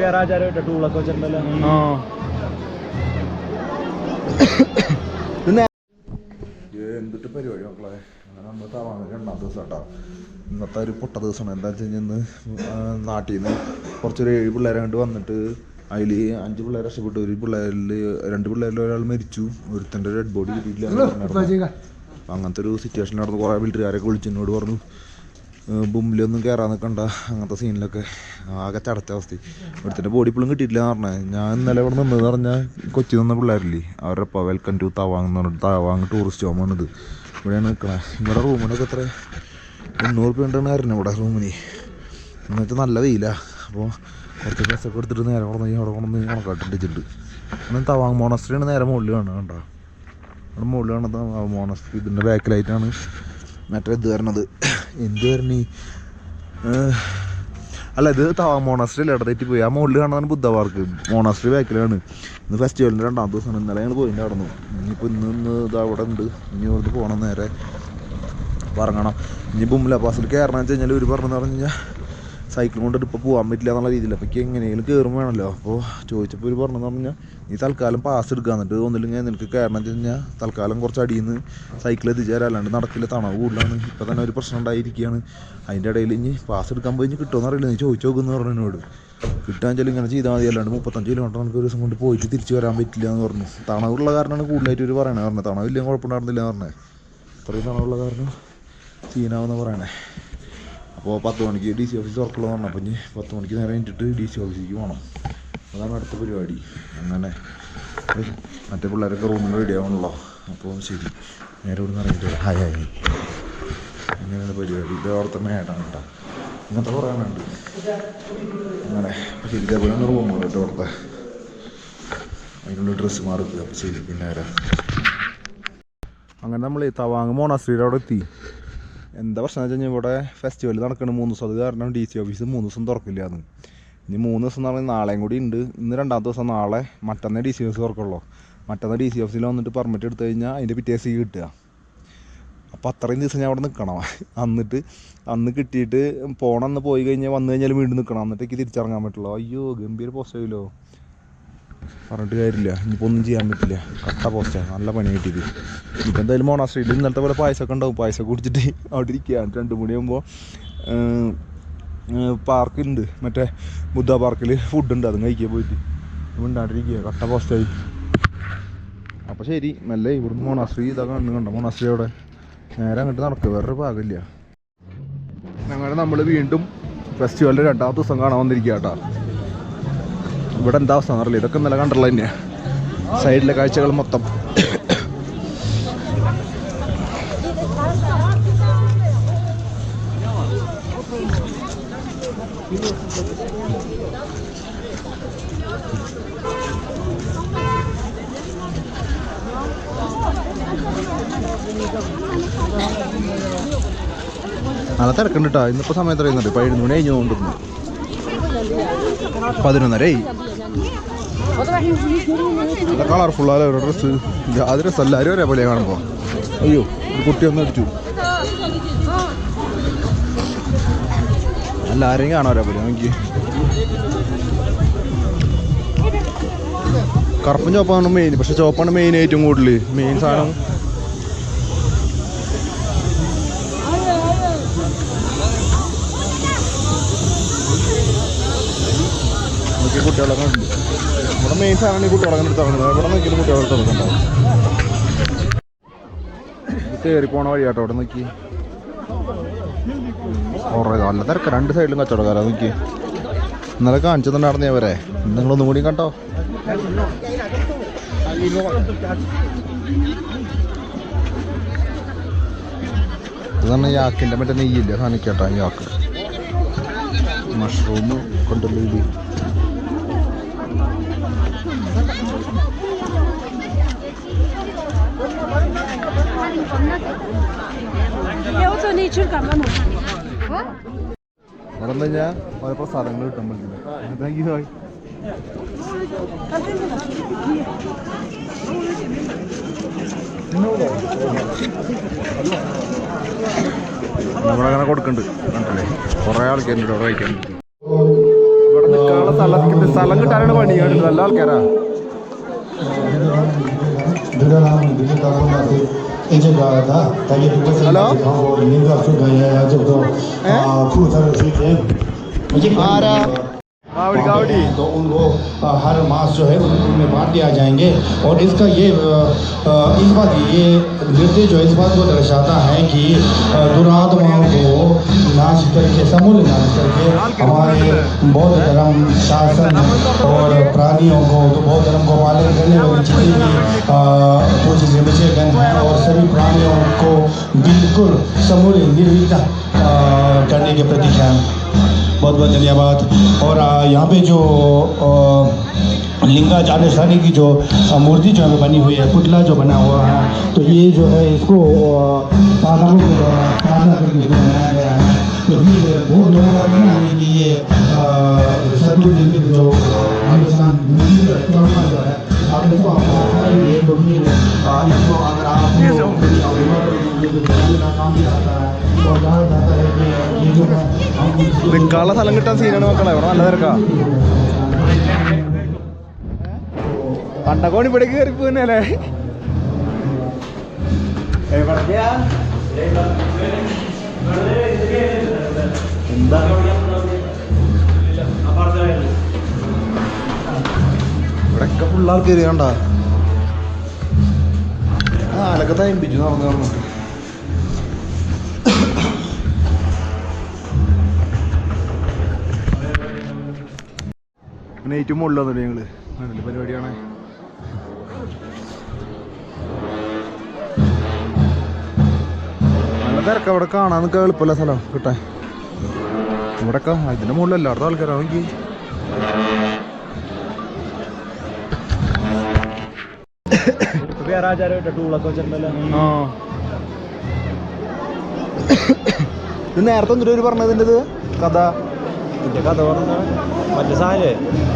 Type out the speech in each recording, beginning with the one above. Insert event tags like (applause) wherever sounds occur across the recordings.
വേറെ ആചാരമായിട്ട് ടൂളൊക്കെ വെച്ചിട്ടുണ്ടല്ലോ. എന്തിട്ട് പരിപാടി മക്കളെ? അങ്ങനെ നമ്മൾ തവാങ്ങ രണ്ടാം ദിവസം കേട്ടോ. ഇന്നത്തെ ഒരു പൊട്ട ദിവസമാണ്. എന്താ വെച്ച് കഴിഞ്ഞാൽ ഇന്ന് നാട്ടിൽ നിന്ന് കുറച്ചൊരു ഏഴ് പിള്ളേരെ കണ്ട് വന്നിട്ട് അതിൽ അഞ്ച് പിള്ളേർ രക്ഷപ്പെട്ടു. ഒരു പിള്ളേരിൽ രണ്ട് പിള്ളേരിൽ ഒരാൾ മരിച്ചു. ഒരുത്തന്റെ ഡെഡ് ബോഡി കിട്ടിയിട്ടില്ല. അങ്ങനത്തെ ഒരു സിറ്റുവേഷൻ നടന്നു. കുറേ വീട്ടുകാരൊക്കെ വിളിച്ചു എന്നോട് പറഞ്ഞു ബുമ്പിലൊന്നും കയറാൻ നിൽക്കണ്ട അങ്ങനത്തെ സീനിലൊക്കെ ആകെ ചടച്ച അവസ്ഥ. ഇവിടുത്തെ ബോഡി ഇപ്പോഴും കിട്ടിയിട്ടില്ല എന്ന് പറഞ്ഞാൽ ഞാൻ ഇന്നലെ ഇവിടെ നിന്നതെന്ന് പറഞ്ഞാൽ കൊച്ചി നിന്ന പിള്ളേരില്ലേ? അവരുടെ ഇപ്പോൾ വെൽക്കം ടു തവാങ് എന്ന് പറഞ്ഞിട്ട് തവാങ് ടൂറിസ്റ്റ് ഹോം വന്നത് ഇവിടെയാണ് നിൽക്കണേ ഇവിടെ റൂമിനൊക്കെ എത്ര? എണ്ണൂറ് രൂപ ഉണ്ടെന്ന് ആയിരുന്നു ഇവിടെ റൂമിന് എന്നുവെച്ചാൽ നല്ല വെയിലാണ് അപ്പോൾ കുറച്ച് ഡ്രസ്സൊക്കെ എടുത്തിട്ട് നേരെ കൊണ്ടു അവിടെ കൊണ്ടുവന്ന് കണക്കാട്ടിട്ടുണ്ട് അങ്ങനെ തവാങ് മോണസ്ട്രിയാണ് നേരെ മുകളിൽ കാണുക കണ്ടോ? അവിടെ മുകളിൽ കാണുന്നത് മോണസ്ട്രി ഇതിന്റെ ബാക്കിലായിട്ടാണ് മറ്റേ ഇത് വരണത്. എന്ത് വരണി? അല്ല ഇത് തവ മോണാസ്ട്രി ഇടത്തേറ്റ് പോയി. ആ മുകളിൽ കാണുന്നതാണ് ബുദ്ധ പാർക്ക് മോണസ്ട്രി ബാക്കിലാണ് ഇന്ന് ഫെസ്റ്റിവലിന്റെ രണ്ടാം ദിവസമാണ് ഇന്നലെ ഞങ്ങൾ പോയിട്ട് നടന്നു ഇനിയിപ്പോൾ ഇന്ന് ഇന്ന് ഇത് അവിടെ ഉണ്ട്. ഇനി ഇവിടുന്ന് പോകണം നേരെ. പറങ്ങണം ഇനി ബുംല പാസിൽ കയറണമെന്ന് വെച്ച് കഴിഞ്ഞാൽ ഒരു പറഞ്ഞു പറഞ്ഞു കഴിഞ്ഞാൽ സൈക്കിൾ കൊണ്ട് ഇപ്പോൾ പോകാൻ പറ്റില്ല എന്നുള്ള രീതിയിൽ. അപ്പോൾ എനിക്ക് എങ്ങനെയെങ്കിലും കയറും വേണമല്ലോ അപ്പോൾ ചോദിച്ചപ്പോൾ ഒരു പറഞ്ഞു പറഞ്ഞാൽ നീ തൽക്കാലം പാസ് എടുക്കുക എന്നിട്ട് ഒന്നില്ലെങ്കിൽ നിനക്ക് കയറണം എന്ന് കഴിഞ്ഞാൽ തൽക്കാലം കുറച്ച് അടിയിൽ നിന്ന് സൈക്കിൾ എത്തിച്ചേരാം അല്ലാണ്ട് നടക്കില്ല തണവ് കൂടുതലാണ്. ഇപ്പോൾ തന്നെ ഒരു പ്രശ്നം ഉണ്ടായിരിക്കുകയാണ്. അതിന്റെ ഇടയിൽ ഇനി പാസ് എടുക്കാൻ പോയി ഇനി കിട്ടുമെന്ന് അറിയില്ല. നീ ചോദിച്ചു നോക്കുന്നു പറഞ്ഞു എന്നോട്. കിട്ടാൻ വെച്ചാൽ ഇങ്ങനെ ചെയ്താൽ മതി. അല്ലാണ്ട് മുപ്പത്തഞ്ച് കിലോമീറ്റർ നമുക്ക് ഒരു ദിവസം കൊണ്ട് പോയിട്ട് തിരിച്ചു വരാൻ പറ്റില്ല എന്ന് പറഞ്ഞു. തണവുള്ള കാരണമാണ് കൂടുതലായിട്ട് ഒരു പറയണത്. പറഞ്ഞത് തണവില്ലെങ്കിൽ കുഴപ്പമുണ്ടായിരുന്നില്ല പറഞ്ഞത് ഇത്രയും തണവുള്ള കാരണം സീനാവെന്ന് പറയണേ. അപ്പോൾ പത്ത് മണിക്ക് ഡി സി ഓഫീസ് തുറക്കുള്ളൂ പറഞ്ഞു അപ്പം ഇനി പത്ത് മണിക്ക് നേരെ കഴിഞ്ഞിട്ട് ഡി സി ഓഫീസിലേക്ക് പോകണം അതാണ് അടുത്ത പരിപാടി. അങ്ങനെ മറ്റേ പിള്ളേരൊക്കെ റൂമിൽ റെഡി ആവണല്ലോ. അപ്പോൾ ശരി. നേരെ ഇവിടെ നിന്ന് ഇറങ്ങിയിട്ട്. Hi hi. അങ്ങനെയാണ് പരിപാടി. ഇത് അവിടുത്തെ മേടാണ് കേട്ടോ. ഇങ്ങനത്തെ കുറേ ഉണ്ട് അങ്ങനെ ശരി ഇതേപോലെ റൂം കേട്ടോ അവിടുത്തെ. അതിനുള്ള ഡ്രസ്സ് മാറുക അപ്പോൾ ശരി പിന്നെ അങ്ങനെ നമ്മൾ തവാങ് മോണാസ്ട്രീയുടെ അവിടെ എത്തി. എന്താ പ്രശ്നം വെച്ച് കഴിഞ്ഞാൽ ഇവിടെ ഫെസ്റ്റിവൽ നടക്കുന്നത് മൂന്ന് ദിവസം. അത് കാരണം ഡി സി ഓഫീസ് മൂന്ന് ദിവസം തുറക്കില്ല എന്ന് ഇനി മൂന്ന് ദിവസം എന്ന് പറഞ്ഞാൽ നാളെയും കൂടി ഉണ്ട്. ഇന്ന് രണ്ടാമത്തെ ദിവസം നാളെ മറ്റന്നേ ഡി സി ഓഫീസ് തുറക്കുള്ളൂ. മറ്റന്നേ ഡി സി ഓഫീസിൽ വന്നിട്ട് പെർമിറ്റ് എടുത്തു കഴിഞ്ഞാൽ അതിന്റെ പിറ്റേ സി കിട്ടുക. അപ്പോൾ അത്രയും ദിവസം ഞാൻ അവിടെ നിൽക്കണം എന്നിട്ട് അന്ന് കിട്ടിയിട്ട് പോകണമെന്ന് പോയി കഴിഞ്ഞാൽ വന്നു കഴിഞ്ഞാൽ വീണ്ടും നിൽക്കണം എന്നിട്ട് എനിക്ക് തിരിച്ചിറങ്ങാൻ പറ്റുള്ളൂ. അയ്യോ ഗംഭീര പോസ്റ്റ് പറഞ്ഞിട്ട് കാര്യമില്ല. ഇനിയിപ്പോൾ ഒന്നും ചെയ്യാൻ പറ്റില്ല. കട്ട പോസ്റ്റാണ് നല്ല പണി കിട്ടിയത്. ഇപ്പം എന്തായാലും മോണാസ്ട്രീയിൽ ഇന്നലത്തെ പോലെ പായസമൊക്കെ ഉണ്ടാവും. പായസം കുടിച്ചിട്ട് അവിടെ ഇരിക്കുകയാണ് രണ്ട് മണിയാകുമ്പോൾ പാർക്കുണ്ട്. മറ്റേ ബുദ്ധ പാർക്കിൽ ഫുഡുണ്ട് അതും കഴിക്കാൻ പോയിട്ട്. മിണ്ടാണ്ടിരിക്കുക കട്ട പോസ്റ്റായി അപ്പോൾ ശരി. മെല്ലെ ഇവിടുന്ന് മോണാശ്രീ ഇതൊക്കെ കണ്ടു? കണ്ടോ മോണാശ്രീ അവിടെ. നേരെ അങ്ങോട്ട് നടക്കുക. വേറൊരു ഭാഗമില്ല. അങ്ങനെ നമ്മൾ വീണ്ടും ഫെസ്റ്റിവലിന്റെ രണ്ടാമത്തെ ദിവസം കാണാൻ വന്നിരിക്കുക കേട്ടോ ഇവിടെ എന്താ അവസ്ഥ എന്നറിയില്ല. ഇതൊക്കെ നല്ല കണ്ടുള്ള തന്നെയാണ് സൈഡിലെ കാഴ്ചകൾ മൊത്തം. നല്ല തിരക്കുണ്ട് കേട്ടോ ഇന്നിപ്പോൾ സമയത്ത് അറിയുന്നുണ്ട് പതിനൊന്ന് മണി കഴിഞ്ഞു കൊണ്ടിരുന്നു പതിനൊന്നരേ നല്ല ഡ്രസ് ഒരു ഡ്രസ്സ് അത് രസം എല്ലാവരും ഒരേപോലെ കാണുമ്പോൾ അയ്യോ ഒരു കുട്ടി ഒന്ന് അടിച്ചു. എല്ലാവരെയും കാണാൻ ഒരേപോലെ എനിക്ക് കറുപ്പും ചുവപ്പാണ് മെയിൻ പക്ഷെ ചുവപ്പാണ് മെയിൻ ഏറ്റവും കൂടുതൽ മെയിൻ സാധനം കുട്ടികളൊക്കെ ഉണ്ട്. ഇവിടെ മെയിൻ സാധനമാണ് ഈ കുട്ടികളൊക്കെ ഇറങ്ങുന്നത്. ഇവിടെ നോക്കിയിട്ട് കുട്ടികളെ എടുത്ത് ഇറങ്ങുന്നുണ്ടാവും കയറി വഴി കേട്ടോ അവിടെ നോക്കി. കുറേ നല്ല തിരക്ക്. രണ്ട് സൈഡിലും കച്ചവടക്കാരാ. നോക്കി. ഇന്നലെ കാണിച്ചതുണ്ടായിരുന്നു അവരെ നിങ്ങളൊന്നും കൂടി കണ്ടോ? ഇതാണ് യാക്കിന്റെ മറ്റേ നെയ്യില്ല? സാധനം കേട്ടോ യാക്ക്. മഷ്റൂം കൊണ്ടുള്ള അവിടെ എന്താ കഴിഞ്ഞാൽ ഓരോ പ്രസാദങ്ങൾ കിട്ടാൻ പറ്റില്ല താങ്ക് യു നമ്മളങ്ങനെ കൊടുക്കുന്നുണ്ട് കണ്ടല്ലേ കുറേ ആൾക്കാരുണ്ട് അവിടെ കഴിക്കാൻ ഇവിടെ നിൽക്കാനുള്ള സ്ഥലം സ്ഥലം കിട്ടാനാണ് പണി. കണ്ടിട്ട് നല്ല ആൾക്കാരാ 이제 가다 다시 누구서 하고 인가 수가 해야 저도 아 쿠타를 쓰지 이제 알아 तो उनको हर मास जो है उनमें बांट दिया जाएँगे। और इसका ये इस बात, ये नृत्य जो इस बात को दर्शाता है कि दुरात्माओं को नाश करके, समूल नाश करके हमारे बौद्ध धर्म शासन और प्राणियों को तो बौद्ध धर्म को पालन करने वाली चीज़ें भी कुछ जिम्मेचे गंध हैं और सभी प्राणियों को बिल्कुल समूल निर्विता करने के प्रति ख्याल बहुत बहुत धन्यवाद और यहाँ पे जो लिंगा चांदेशानी की जो मूर्ति जो हमें बनी हुई है पुतला जो बना हुआ है तो ये जो है इसको साधकों के द्वारा साधना करके बनाया गया है तो फिर बहुत लोगों का कहना है कि ये निर्मित जो हिंदुस्तान है, जो है आप इसको आप तो इसको अगर आप നിൽക്കാനുള്ള സ്ഥലം കിട്ടാൻ സീനാണ് മക്കളെ. ഇവിടെ നല്ല തിരക്കാ. പണ്ടക്കോണി ഇവിടെ കയറി പോന്നല്ലേ എന്താ? ഇവിടെയൊക്കെ പിള്ളേർക്ക് കയറി ആ അലക്കത്തായി തയമ്പിച്ചു നടന്നു നടന്നിട്ട് പിന്നെ ഏറ്റവും മുകളിൽ വന്നിട്ട് ഞങ്ങൾ. കണ്ടില്ലേ പരിപാടിയാണ്. നല്ല തിരക്ക് അവിടെ കാണാൻ നിൽക്കാൻ എളുപ്പമല്ല സ്ഥലം കിട്ടാൻ. ഇവിടെയൊക്കെ അതിന്റെ മുകളിൽ എല്ലായിടത്തും ആൾക്കാരാണെങ്കിൽ എനിക്ക് വേറെ ആചാരമായിട്ട് ടൂളൊക്കെ വെച്ചിട്ടുണ്ടല്ലോ. ആ. ഇത് നേരത്തെ എന്തൊരു ഒരു പറഞ്ഞതിന്റെ ഇത് കഥ. ഇതിന്റെ കഥ പറഞ്ഞാൽ മറ്റേ സാധനല്ലേ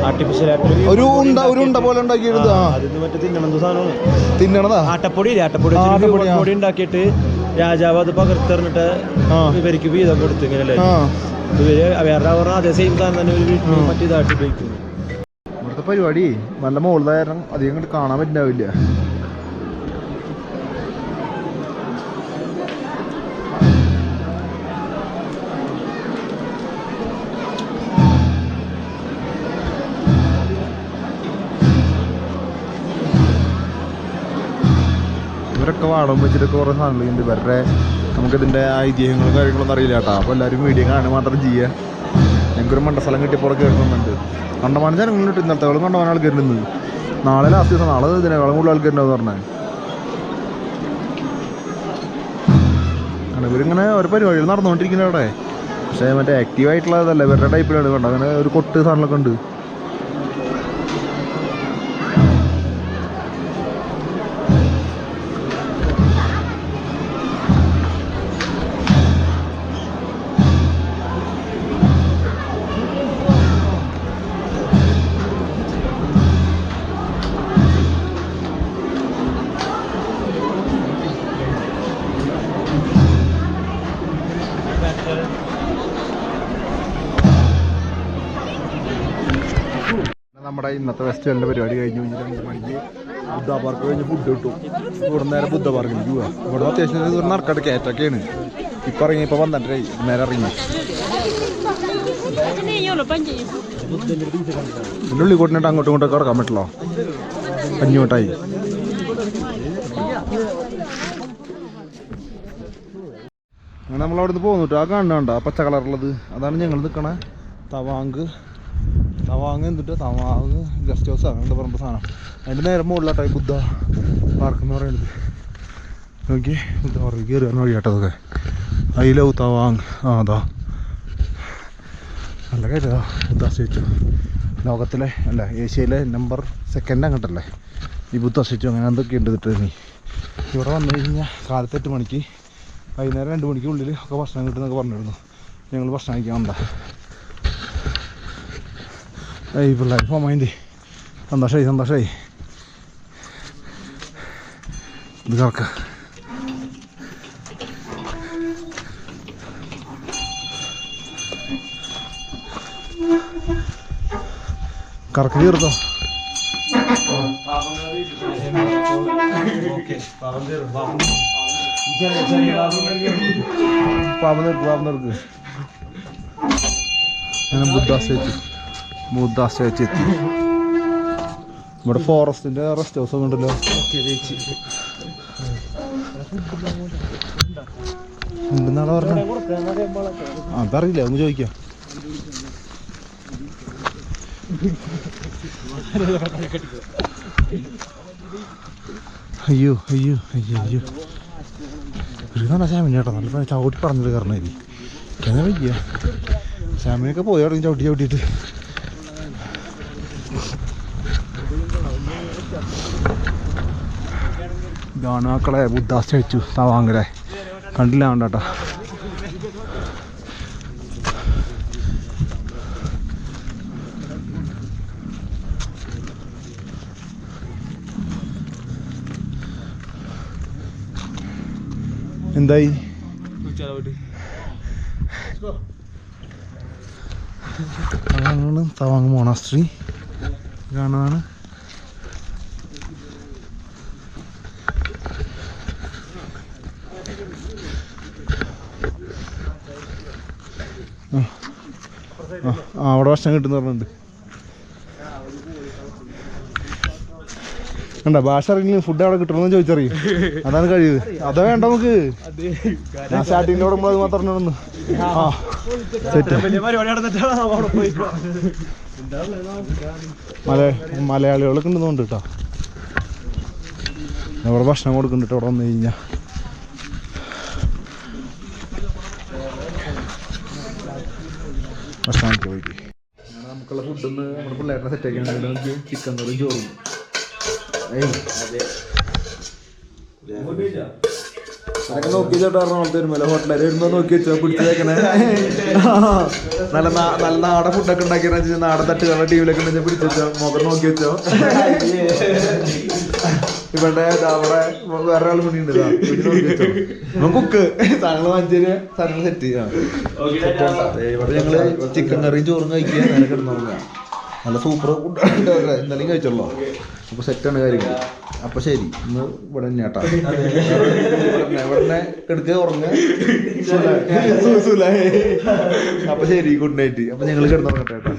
ആർട്ടിഫിഷ്യൽ ഒരു ഉണ്ട ഒരു ഉണ്ട പോലെ ഉണ്ടാക്കിയത് ആ അതിന് മറ്റേ തിന്നണം സാധനമാണ്. തിന്നണതാ? ആട്ടപ്പൊടി ഇല്ലേ? ആട്ടപ്പൊടി ആ, വെച്ചിട്ട് ആട്ടപ്പൊടി, ആ. പൊടി ഉണ്ടാക്കിയിട്ട് രാജാവ് അത് പകർത്തെറിഞ്ഞിട്ട് ആ. ഇവർക്ക് വീതം കൊടുത്തു ഇങ്ങനല്ലേ ആ. ഇവർ വേറെ പറഞ്ഞ അതേ സെയിം സാധനം തന്നെ ഒരു വീട്ടിൽ. മറ്റേ ഇതായിട്ട് ഉപയോഗിക്കുന്നു. ഇവിടുത്തെ പരിപാടി നല്ല മുകളിൽ കാരണം അധികം അങ്ങോട്ട് കാണാൻ പറ്റുണ്ടാവില്ല. ഇവരൊക്കെ വാടം വെച്ചിട്ടൊക്കെ കുറേ സാധനങ്ങളുണ്ട് ഇവരുടെ നമുക്കിതിന്റെ ഐതിഹ്യങ്ങളും കാര്യങ്ങളൊന്നും അറിയില്ല കേട്ടോ. അപ്പോൾ എല്ലാവരും വീഡിയോ കാണാൻ മാത്രം ചെയ്യുക. ഞങ്ങൾക്കൊരു മണ്ടസ്ഥലം കിട്ടിയപ്പോൾ കേൾക്കുന്നുണ്ട് കണ്ടമാനം ജനങ്ങളുണ്ട് ഇന്നലത്തെകളും കണ്ടമാനം ആൾക്കാരുണ്ട് നാളെ ലാസ്റ്റ് ദിവസം നാളെ ഇതിനേക്കാളും കൂടുതൽ ആൾക്കാരുണ്ടാവും പറഞ്ഞത് ഇവരിങ്ങനെ ഒരു പരിപാടികൾ നടന്നുകൊണ്ടിരിക്കുന്നത് അവിടെ. പക്ഷേ മറ്റേ ആക്റ്റീവ് ആയിട്ടുള്ളതല്ല. ഇവരുടെ ടൈപ്പിലാണ് കണ്ടോ? അങ്ങനെ ഒരു കൊട്ട് സാധനങ്ങളൊക്കെ ഉണ്ട്. നമ്മുടെ ഇന്നത്തെ ഫെസ്റ്റിവലിന്റെ പരിപാടി കഴിഞ്ഞു. കഴിഞ്ഞ് രണ്ട് മണിക്ക് ബുദ്ധ പാർക്ക് കഴിഞ്ഞ് ഫുഡ് കിട്ടും ഇവിടെ നേരെ ബുദ്ധ പാർക്കിൽ പോവാം. ഇവിടെ അത്യാവശ്യം ഒരു കയറ്റൊക്കെയാണ് ഇപ്പം ഇറങ്ങി ഇപ്പം വന്നിട്ടേ നേരെ ഇറങ്ങി. ഇതിന്റെ കൂട്ടിനിട്ട് അങ്ങോട്ടും ഇങ്ങോട്ടും കിടക്കാൻ പറ്റില്ല. അഞ്ഞൂട്ടായി. അങ്ങനെ നമ്മളവിടുന്ന് അവിടെ നിന്ന് പോകുന്നു ആ കാണുന്നുണ്ടോ ആ പച്ച കളറുള്ളത്. അതാണ് ഞങ്ങൾ നിൽക്കണേ തവാങ്ക് തവാങ് എന്നിട്ട് തവാങ് ഗസ്റ്റ് ഹൗസ് അങ്ങനത്തെ പറഞ്ഞ സാധനം? അതിന്റെ നേരം മുകളിലാട്ടോ ഈ ബുദ്ധ പാർക്ക് എന്ന് പറയുന്നത്. നോക്കി ബുദ്ധ പാർക്ക് കയറി വരുന്ന വഴിയാട്ടോ വഴിയാട്ടതൊക്കെ ഐ ലവ് തവാങ് ആ അതാ. നല്ല കാര്യതാ ബുദ്ധ സ്റ്റേച്ചു ലോകത്തിലെ അല്ല ഏഷ്യയിലെ നമ്പർ സെക്കൻഡ് അങ്ങോട്ടല്ലേ? ഈ ബുദ്ധ സ്റ്റേച്ചു അങ്ങനെ എന്തൊക്കെ ഉണ്ട് ഇതിട്ട് നീ? ഇവിടെ വന്നു കഴിഞ്ഞാൽ കാലത്ത് എട്ട് മണിക്ക് വൈകുന്നേരം രണ്ട് മണിക്ക് ഉള്ളിൽ ഒക്കെ ഭക്ഷണം കിട്ടുന്നൊക്കെ പറഞ്ഞിരുന്നു. ഞങ്ങൾ ഭക്ഷണം കഴിക്കാൻ വന്നതാ. ഏയ് പിള്ളേർ പോകാൻ വേണ്ടി സന്തോഷമായി സന്തോഷമായി ഇത് കറക്ക കറക്ക് തീർത്തോ പാമ്പ് നിർത്ത് പാമ്പ് നിർത്ത് അങ്ങനെ ബുദ്ധാസ് വെച്ച് എത്തി ഇവിടെ ഫോറസ്റ്റിന്റെ റെസ്റ്റ് ഹൗസ് ഉണ്ടല്ലോ. ഉണ്ടെന്നാണ് പറഞ്ഞത്? അതറിയില്ല ഒന്ന് ചോദിക്കാം. അയ്യോ അയ്യോ അയ്യോ അയ്യോ. ഒരു നല്ല ശാമിനി കേട്ടോ നല്ല ചവിട്ടി പറഞ്ഞത് കാരണം വയ്യ. ശ്യാമിനൊക്കെ പോയി തുടങ്ങി ചവിട്ടി ചവിട്ടിയിട്ട്. ഇതാണ് മക്കളെ ബുദ്ധ സ്റ്റാച്ചു തവാങ്കരെ കണ്ടില്ല കണ്ടാട്ടാ. എന്തായി? അതാണ് തവാങ് മോണാസ്ട്രി കാണാണ് അവിടെ ഭക്ഷണം കിട്ടുന്ന പറഞ്ഞിട്ടുണ്ട്. വേണ്ട ഭാഷ അറിയില്ല ഫുഡ് അവിടെ കിട്ടണമെന്ന് ചോദിച്ചറിയും? അതാണ് കഴിവ്. അതാ വേണ്ട നമുക്ക്. ഞാൻ സ്റ്റാർട്ടിങ്ങിൽ അവിടെ അത് മാത്രം ആ സെറ്റ്. മല മലയാളികളൊക്കെ ഉണ്ടെന്നുണ്ട് കേട്ടോ അവിടെ ഭക്ഷണം കൊടുക്കുന്നുണ്ട് അവിടെ വന്നു കഴിഞ്ഞാൽ ഭക്ഷണം പോയിട്ട്. നമുക്കുള്ള ഫുഡ് ഒന്ന് നമ്മുടെ പിള്ളേരുടെ സെറ്റ് ആക്കി ചിക്കൻ കറിയും ചോറും. അതൊക്കെ നോക്കി ചേട്ടാ എറണാകുളത്ത് വരുമല്ലോ ഹോട്ടലിൽ വരുമ്പോ നോക്കി വെച്ചോ? പിടിച്ചേക്കണേ (laughs) നല്ല നല്ല നാടൻ ഫുഡൊക്കെ ഉണ്ടാക്കിയെന്ന് നാടൻ തട്ടുകളുടെ ടീമിലൊക്കെ ഉണ്ടെങ്കിൽ പിടിച്ചു വെച്ചോ. മുഖം നോക്കി വെച്ചോ. (laughs) ഇവിടെ അവിടെ വേറെ ആൾ പണി ഉണ്ട് കുക്ക് സാധനങ്ങൾ വാങ്ങിച്ചു സാധനങ്ങൾ സെറ്റ് ചെയ്യാം. ഇവിടെ ഞങ്ങൾ ചിക്കൻ കറിയും ചോറും കഴിക്കുക. നേരെ കിടന്നുറങ്ങുക. നല്ല സൂപ്പർ ഫുഡ് ഇന്നലെയും കഴിച്ചോളൂ. അപ്പൊ സെറ്റാണ് കാര്യങ്ങൾ അപ്പൊ ശരി ഇന്ന് ഇവിടെ തന്നെ കേട്ടാ ഇവിടെ കിടക്കുക സുഖ. അപ്പൊ ശരി ഗുഡ് നൈറ്റ് അപ്പൊ ഞങ്ങൾ കിടന്നു കേട്ടോ.